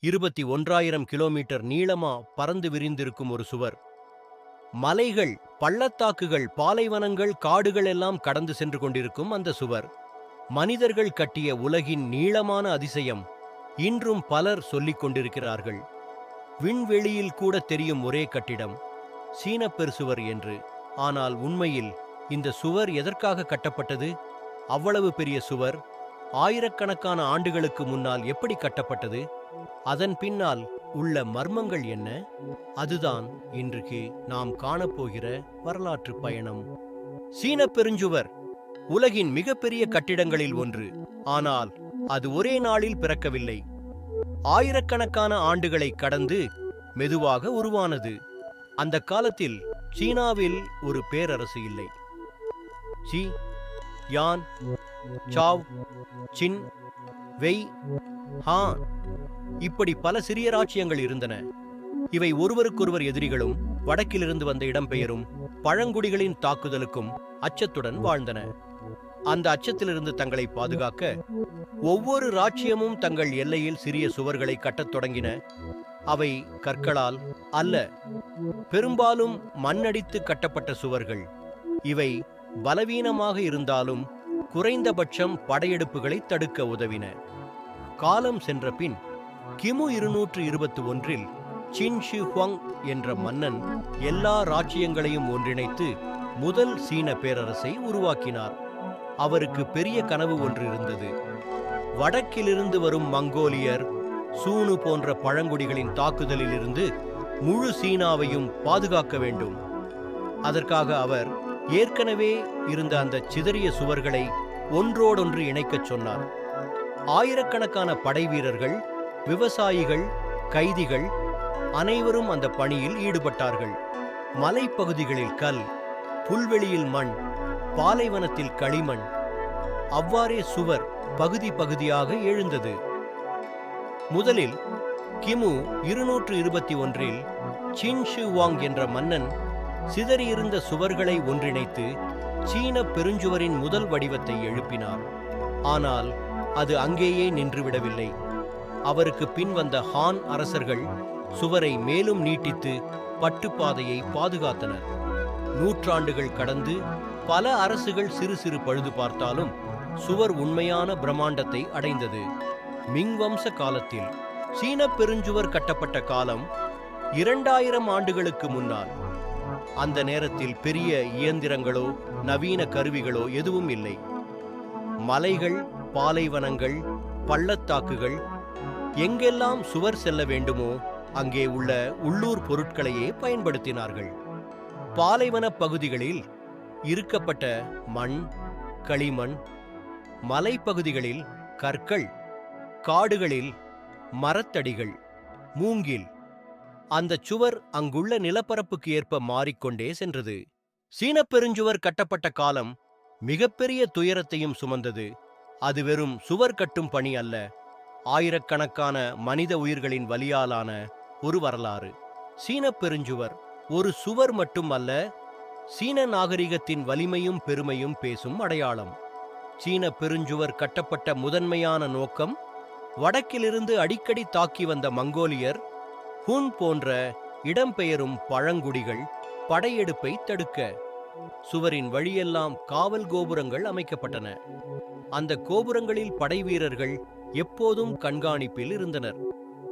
இருபத்தி ஒன்றாயிரம் கிலோமீட்டர் நீளமா பறந்து விரிந்திருக்கும் ஒரு சுவர். மலைகள் பள்ளத்தாக்குகள் பாலைவனங்கள் காடுகள் எல்லாம் கடந்து சென்று கொண்டிருக்கும் அந்த சுவர். மனிதர்கள் கட்டிய உலகின் நீளமான அதிசயம் இன்றும் பலர் சொல்லிக் கொண்டிருக்கிறார்கள். விண்வெளியில் கூட தெரியும் ஒரே கட்டிடம் சீனப் பெருசுவர் என்று. ஆனால் உண்மையில் இந்த சுவர் எதற்காக கட்டப்பட்டது? அவ்வளவு பெரிய சுவர் ஆயிரக்கணக்கான ஆண்டுகளுக்கு முன்னால் எப்படி கட்டப்பட்டது? அதன் பின்னால் உள்ள மர்மங்கள் என்ன? அதுதான் இன்றைக்கு நாம் காணப்போகிற வரலாற்று பயணம். சீனப் பெருஞ்சுவர் உலகின் மிகப்பெரிய கட்டிடங்களில் ஒன்று. ஆனால் அது ஒரே நாளில் பிறக்கவில்லை. ஆயிரக்கணக்கான ஆண்டுகளை கடந்து மெதுவாக உருவானது. அந்த காலத்தில் சீனாவில் ஒரு பேரரசு இல்லை. சி. யான். சாவ் சின் வெய் ஹான் இப்படி பல சிறிய ராச்சியங்கள் இருந்தன. இவை ஒருவருக்கொருவர் எதிரிகளும் வடக்கிலிருந்து வந்த இடம்பெயரும் பழங்குடிகளின் தாக்குதலுக்கும் அச்சத்துடன் வாழ்ந்தன. அந்த அச்சத்திலிருந்து தங்களை பாதுகாக்க ஒவ்வொரு ராச்சியமும் தங்கள் எல்லையில் சிறிய சுவர்களை கட்டத் தொடங்கின. அவை கற்களால் அல்ல பெரும்பாலும் மண்ணடித்து கட்டப்பட்ட சுவர்கள். இவை பலவீனமாக இருந்தாலும் குறைந்தபட்சம் படையெடுப்புகளை தடுக்க உதவின. காலம் சென்ற பின் கிமு இருநூற்று இருபத்தி ஒன்றில் சின்ஷி ஹுவாங் என்ற மன்னன் எல்லா ராஜ்யங்களையும் ஒன்றிணைத்து முதல் சீன பேரரசை உருவாக்கினார். அவருக்கு பெரிய கனவு ஒன்று இருந்தது. வடக்கிலிருந்து வரும் மங்கோலியர் சூனு போன்ற பழங்குடிகளின் தாக்குதலிலிருந்து முழு சீனாவையும் பாதுகாக்க வேண்டும். அதற்காக அவர் ஏற்கனவே இருந்த அந்த சிதறிய சுவர்களை ஒன்றோடொன்று இணைக்கச் சொன்னார். ஆயிரக்கணக்கான படை வீரர்கள் விவசாயிகள் கைதிகள் அனைவரும் அந்த பணியில் ஈடுபட்டார்கள். மலைப்பகுதிகளில் கல் புல்வெளியில் மண் பாலைவனத்தில் களிமண் அவ்வாறே சுவர் பகுதி பகுதியாக எழுந்தது. முதலில் கிமு இருநூற்று இருபத்தி ஒன்றில் சின் ஷி வாங் என்ற மன்னன் சிதறியிருந்த சுவர்களை ஒன்றிணைத்து சீன பெருஞ்சுவரின் முதல் வடிவத்தை எழுப்பினார். ஆனால் அது அங்கேயே நின்றுவிடவில்லை. அவருக்கு பின் வந்த ஹான் அரசர்கள் சுவரை மேலும் நீட்டித்து பட்டுப்பாதையை பாதுகாத்தனர். நூற்றாண்டுகள் கடந்து பல அரசுகள் சிறு சிறு பழுது பார்த்தாலும் சுவர் உண்மையான பிரம்மாண்டத்தை அடைந்தது. மிங் வம்ச காலத்தில் சீன பெருஞ்சுவர் கட்டப்பட்ட காலம் இரண்டாயிரம் ஆண்டுகளுக்கு முன்னால். அந்த நேரத்தில் பெரிய இயந்திரங்களோ நவீன கருவிகளோ எதுவும் இல்லை. மலைகள் பாலைவனங்கள் பள்ளத்தாக்குகள் எங்கெல்லாம் சுவர் செல்ல வேண்டுமோ அங்கே உள்ள உள்ளூர் பொருட்களையே பயன்படுத்தினார்கள். பாலைவனப் பகுதிகளில் இருக்கப்பட்ட மண் களிமண் மலைப்பகுதிகளில் கற்கள் காடுகளில் மரத்தடிகள் மூங்கில் அந்தச் சுவர் அங்குள்ள நிலப்பரப்புக்கு ஏற்ப மாறிக்கொண்டே சென்றது. சீனப் பெருஞ்சுவர் கட்டப்பட்ட காலம் மிகப்பெரிய துயரத்தையும் சுமந்தது. அது வெறும் சுவர் கட்டும் பணி அல்ல ஆயிரக்கணக்கான மனித உயிர்களின் வலியாலான ஒரு வரலாறு. சீனப் பெருஞ்சுவர் ஒரு சுவர் மட்டும் அல்ல சீன நாகரிகத்தின் வலிமையும் பெருமையும் பேசும் அடையாளம். சீன பெருஞ்சுவர் கட்டப்பட்ட முதன்மையான நோக்கம் வடக்கிலிருந்து அடிக்கடி தாக்கி வந்த மங்கோலியர் ஹூன் போன்ற இடம்பெயரும் பழங்குடிகள் படையெடுப்பை தடுக்க சுவரின் வழியெல்லாம் காவல் கோபுரங்கள் அமைக்கப்பட்டன. அந்த கோபுரங்களில் படைவீரர்கள் எப்போதும் கண்காணிப்பில் இருந்தனர்.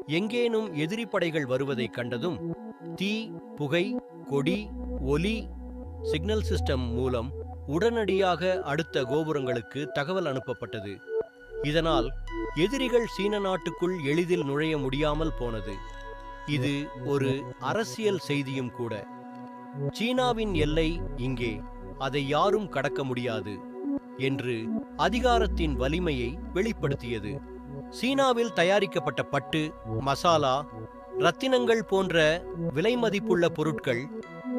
எங்கேனும் எதிரி படைகள் வருவதைக் கண்டதும் தீ புகை கொடி ஒலி சிக்னல் சிஸ்டம் மூலம் உடனடியாக அடுத்த கோபுரங்களுக்கு தகவல் அனுப்பப்பட்டது. இதனால் எதிரிகள் சீன நாட்டுக்குள் எளிதில் நுழைய முடியாமல் போனது. இது ஒரு அரசியல் செய்தியும் கூட. சீனாவின் எல்லை இங்கே அதை யாரும் கடக்க முடியாது என்று அதிகாரத்தின் வலிமையை வெளிப்படுத்தியது. சீனாவில் தயாரிக்கப்பட்ட பட்டு மசாலா ரத்தினங்கள் போன்ற விலைமதிப்புள்ள பொருட்கள்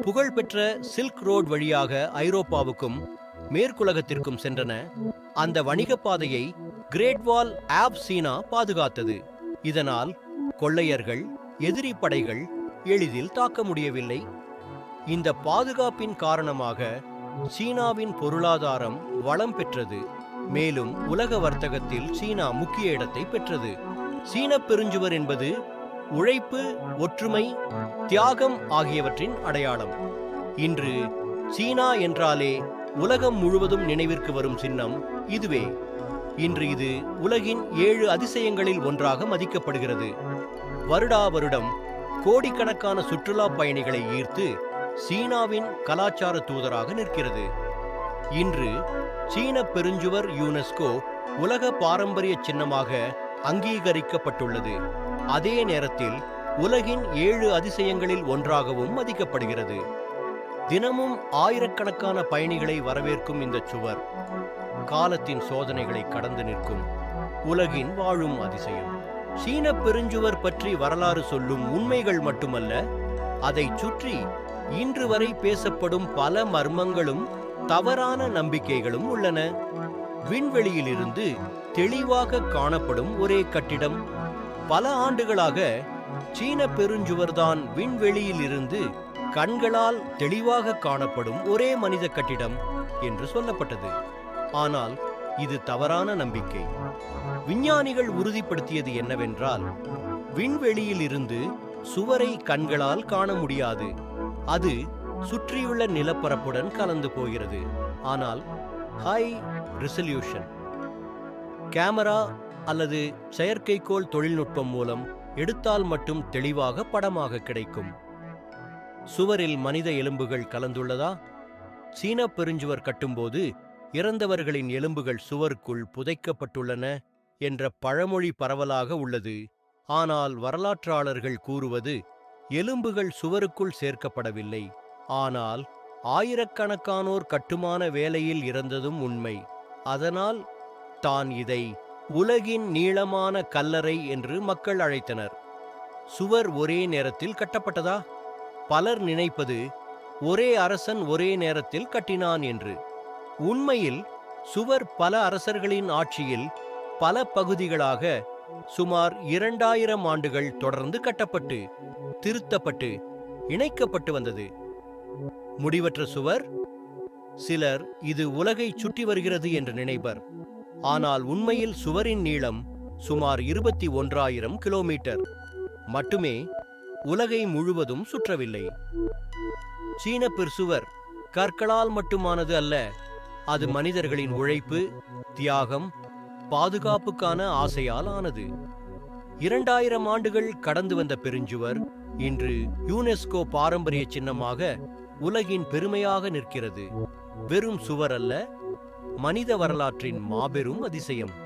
புகழ்பெற்ற சில்க் ரோட் வழியாக ஐரோப்பாவுக்கும் மேற்குலகத்திற்கும் சென்றன. அந்த வணிகப் பாதையை கிரேட் வால் ஆப் சீனா பாதுகாத்தது. இதனால் கொள்ளையர்கள் எதிரி படைகள் எளிதில் தாக்க முடியவில்லை. இந்த பாதுகாப்பின் காரணமாக சீனாவின் பொருளாதாரம் வளம் பெற்றது. மேலும் உலக வர்த்தகத்தில் சீனா முக்கிய இடத்தை பெற்றது. சீன பெருஞ்சுவர் என்பது உழைப்பு ஒற்றுமை தியாகம் ஆகியவற்றின் அடையாளம். இன்று சீனா என்றாலே உலகம் முழுவதும் நினைவிற்கு வரும் சின்னம் இதுவே. இன்று இது உலகின் ஏழு அதிசயங்களில் ஒன்றாக மதிக்கப்படுகிறது. வருடா வருடம் கோடிக்கணக்கான சுற்றுலா பயணிகளை ஈர்த்து சீனாவின் கலாச்சார தூதராக நிற்கிறது. இன்று சீன பெருஞ்சுவர் யுனெஸ்கோ உலக பாரம்பரிய சின்னமாக அங்கீகரிக்கப்பட்டுள்ளது. அதே நேரத்தில் உலகின் ஏழு அதிசயங்களில் ஒன்றாகவும் மதிக்கப்படுகிறது. தினமும் ஆயிரக்கணக்கான பயணிகளை வரவேற்கும் இந்த சுவர் காலத்தின் சோதனைகளை கடந்து நிற்கும் உலகின் வாழும் அதிசயம். சீன பெருஞ்சுவர் பற்றி வரலாறு சொல்லும் உண்மைகள் மட்டுமல்ல அதை சுற்றி இன்று வரை பேசப்படும் பல மர்மங்களும் தவறான நம்பிக்கைகளும் உள்ளன. விண்வெளியிலிருந்து தெளிவாக காணப்படும் ஒரே கட்டிடம். பல ஆண்டுகளாக சீன பெருஞ்சுவர்தான் விண்வெளியிலிருந்து கண்களால் தெளிவாக காணப்படும் ஒரே மனித கட்டிடம் என்று சொல்லப்பட்டது. ஆனால் இது தவறான நம்பிக்கை. விஞ்ஞானிகள் உறுதிப்படுத்தியது என்னவென்றால் விண்வெளியில் இருந்து சுவரை கண்களால் காண முடியாது. அது சுற்றியுள்ள நிலப்பரப்புடன் கலந்து போகிறது. ஆனால் ஹை ரெசல்யூஷன் கேமரா அல்லது செயற்கைக்கோள் தொழில்நுட்பம் மூலம் எடுத்தால் மட்டும் தெளிவாக படமாக கிடைக்கும். சுவரில் மனித எலும்புகள் கலந்துள்ளதா? சீன பெருஞ்சுவர் கட்டும்போது இறந்தவர்களின் எலும்புகள் சுவருக்குள் புதைக்கப்பட்டுள்ளன என்ற பழமொழி பரவலாக உள்ளது. ஆனால் வரலாற்றாளர்கள் கூறுவது எலும்புகள் சுவருக்குள் சேர்க்கப்படவில்லை. ஆனால் ஆயிரக்கணக்கானோர் கட்டுமான வேலையில் இறந்ததும் உண்மை. அதனால் தான் இதை உலகின் நீளமான கல்லறை என்று மக்கள் அழைத்தனர். சுவர் ஒரே நேரத்தில் கட்டப்பட்டதா? பலர் நினைப்பது ஒரே அரசன் ஒரே நேரத்தில் கட்டினான் என்று. உண்மையில் சுவர் பல அரசர்களின் ஆட்சியில் பல பகுதிகளாக சுமார் இரண்டாயிரம் ஆண்டுகள் தொடர்ந்து கட்டப்பட்டு திருத்தப்பட்டு இணைக்கப்பட்டு வந்தது. முடிவற்ற சுவர் சிலர் இது உலகை சுற்றி வருகிறது என்று நினைப்பர். ஆனால் உண்மையில் சுவரின் நீளம் சுமார் இருபத்தி ஒன்றாயிரம் கிலோமீட்டர். மட்டுமே உலகை முழுவதும் சுற்றவில்லை. சீன பெருசுவர் கற்களால் மட்டுமானது அல்ல அது மனிதர்களின் உழைப்பு தியாகம் பாதுகாப்புக்கான ஆசையால் ஆனது. இரண்டாயிரம் ஆண்டுகள் கடந்து வந்த பெருஞ்சுவர் இன்று யுனெஸ்கோ பாரம்பரிய சின்னமாக உலகின் பெருமையாக நிற்கிறது. வெறும் சுவர் அல்ல மனித வரலாற்றின் மாபெரும் அதிசயம்.